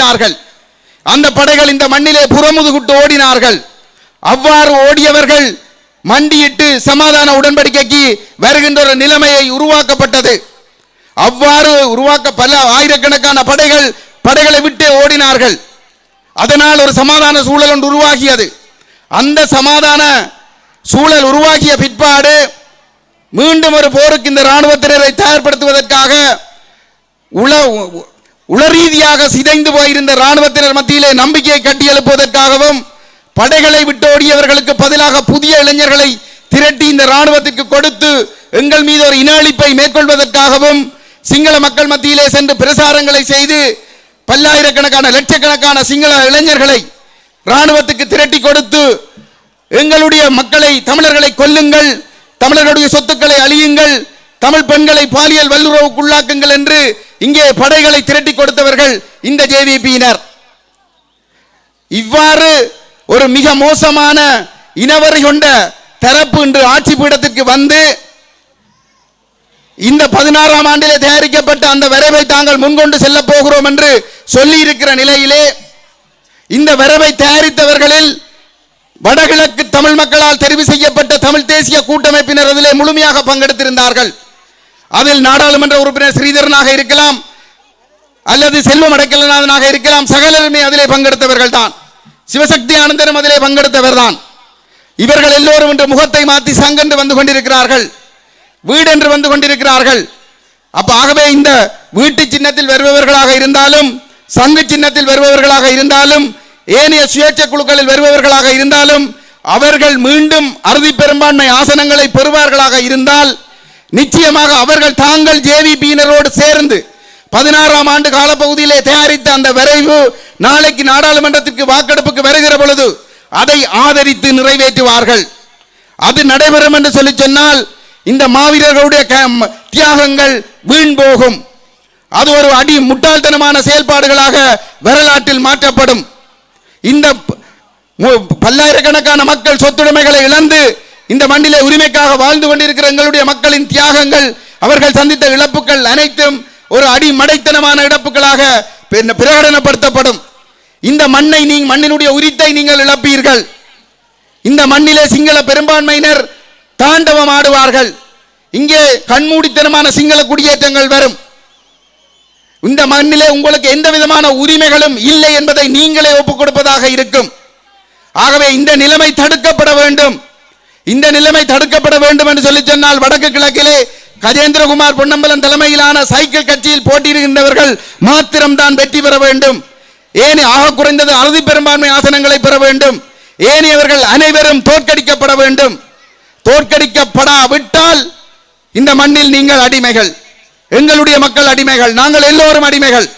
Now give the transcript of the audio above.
விட்டார்கள். அந்த படைகள் இந்த மண்ணிலே புறமுதுகுட்டு ஓடினார்கள். அவ்வாறு ஓடியவர்கள் மண்டியிட்டு சமாதான உடன்படிக்கைக்கு வருகின்ற ஒரு நிலைமையை உருவாக்கப்பட்டது. அவ்வாறு உருவாக்க பல ஆயிரக்கணக்கான படைகள் படைகளை விட்டு ஓடினார்கள். அதனால் ஒரு சமாதான சூழல் ஒன்று உருவாகியது. அந்த சமாதான சூழல் உருவாகிய பிற்பாடு மீண்டும் ஒரு போருக்கு இந்த இராணுவத்தினரை தயார்படுத்துவதற்காக உள உளரீதியாக சிதைந்து போயிருந்த இராணுவத்தினர் மத்தியிலே நம்பிக்கையை கட்டியெழுப்புவதற்காகவும் படைகளை விட்டோடியவர்களுக்கு பதிலாக புதிய இளைஞர்களை திரட்டி இந்த இராணுவத்திற்கு கொடுத்து எங்கள் மீது ஒரு இன அழிப்பை மேற்கொள்வதற்காகவும் சிங்கள மக்கள் மத்தியிலே சென்று பிரசாரங்களை செய்து பல்லாயிரக்கணக்கான லட்சக்கணக்கான சிங்கள இளைஞர்களை இராணுவத்துக்கு திரட்டி கொடுத்து எங்களுடைய மக்களை தமிழர்களை கொல்லுங்கள் தமிழர்களுடைய சொத்துக்களை அழியுங்கள் தமிழ் பெண்களை பாலியல் வல்லுறவுக்குள்ளாக்குங்கள் என்று இங்கே படைகளை திரட்டி கொடுத்தவர்கள் இந்த ஜேவிபியினர். இவ்வாறு ஒரு மிக மோசமான இனவரை கொண்ட தரப்பு இன்று ஆட்சி பீடத்திற்கு வந்து இந்த பதினாறாம் ஆண்டிலே தயாரிக்கப்பட்ட அந்த வரைவை தாங்கள் முன்கொண்டு செல்ல போகிறோம் என்று சொல்லி இருக்கிற நிலையிலே இந்த வரைவை தயாரித்தவர்களில் வடகிழக்கு தமிழ் மக்களால் தெரிவு செய்யப்பட்ட தமிழ் தேசிய கூட்டமைப்பினர் அதிலே முழுமையாக பங்கெடுத்திருந்தார்கள். அதில் நாடாளுமன்ற உறுப்பினர் ஸ்ரீதரனாக இருக்கலாம் அல்லது செல்வம் அடைக்கலநாதனாக இருக்கலாம் சகலருமே அதிலே பங்கெடுத்தவர்கள் தான். சிவசக்தி ஆனந்தரும் அதிலே பங்கெடுத்தவர் தான். இவர்கள் எல்லோரும் இன்று முகத்தை மாற்றி சங்கென்று வந்து கொண்டிருக்கிறார்கள். வீடென்று வந்து கொண்டிருக்கிறார்கள். அப்ப ஆகவே இந்த வீட்டு சின்னத்தில் வருபவர்களாக இருந்தாலும் சங்கு சின்னத்தில் வருபவர்களாக இருந்தாலும் ஏனைய சுயேட்சை குழுக்களில் வருபவர்களாக இருந்தாலும் அவர்கள் மீண்டும் அறுதி பெரும்பான்மை ஆசனங்களை பெறுவார்களாக இருந்தால் நிச்சயமாக அவர்கள் தாங்கள் ஜேவிபியினரோடு சேர்ந்து பதினாறாம் ஆண்டு காலப்பகுதியிலே தயாரித்த அந்த விரைவு நாளைக்கு நாடாளுமன்றத்திற்கு வாக்கெடுப்புக்கு வருகிற பொழுது அதை ஆதரித்து நிறைவேற்றுவார்கள். அது நடைபெறும் என்று சொல்லி சொன்னால் இந்த மாவீரர்களுடைய க- தியாகங்கள் வீண் போகும். அது ஒரு அடி முட்டாள்தனமான செயல்பாடுகளாக வரலாற்றில் மாற்றப்படும். இந்த பல்லாயிரக்கணக்கான மக்கள் சொத்துடைமைகளை இழந்து இந்த மண்ணிலே உரிமைக்காக வாழ்ந்து கொண்டிருக்கிற எங்களுடைய மக்களின் தியாகங்கள் அவர்கள் சந்தித்த இழப்புகள் அனைத்தும் ஒரு அடிமடைத்தனமான இழப்புகளாக பிரகடனப்படுத்தப்படும். இந்த மண்ணை நீ மண்ணினுடைய உரித்தை நீங்கள் இழப்பீர்கள். இந்த மண்ணிலே சிங்கள பெரும்பான்மையினர் தாண்டவம் ஆடுவார்கள். இங்கே கண்மூடித்தனமான சிங்கள குடியேற்றங்கள் வரும். இந்த மண்ணிலே உங்களுக்கு எந்த விதமான உரிமைகளும் இல்லை என்பதை நீங்களே ஒப்புக் கொடுப்பதாக இருக்கும். ஆகவே இந்த நிலைமை தடுக்கப்பட வேண்டும். இந்த நிலைமை தடுக்கப்பட வேண்டும் என்று சொல்லி சொன்னால் வடக்கு கிழக்கிலே கஜேந்திரகுமார் பொன்னம்பலம் தலைமையிலான சைக்கிள் கட்சியில் போட்டியிடுகின்றவர்கள் மாத்திரம்தான் வெற்றி பெற வேண்டும். ஏனி ஆக குறைந்தது அறுதி பெரும்பான்மை ஆசனங்களை பெற வேண்டும். ஏனையவர்கள் அனைவரும் தோற்கடிக்கப்பட வேண்டும். தோற்கடிக்கப்படாவிட்டால் இந்த மண்ணில் நீங்கள் அடிமைகள். எங்களுடைய மக்கள் அடிமைகள். நாங்கள் எல்லோரும் அடிமைகள்.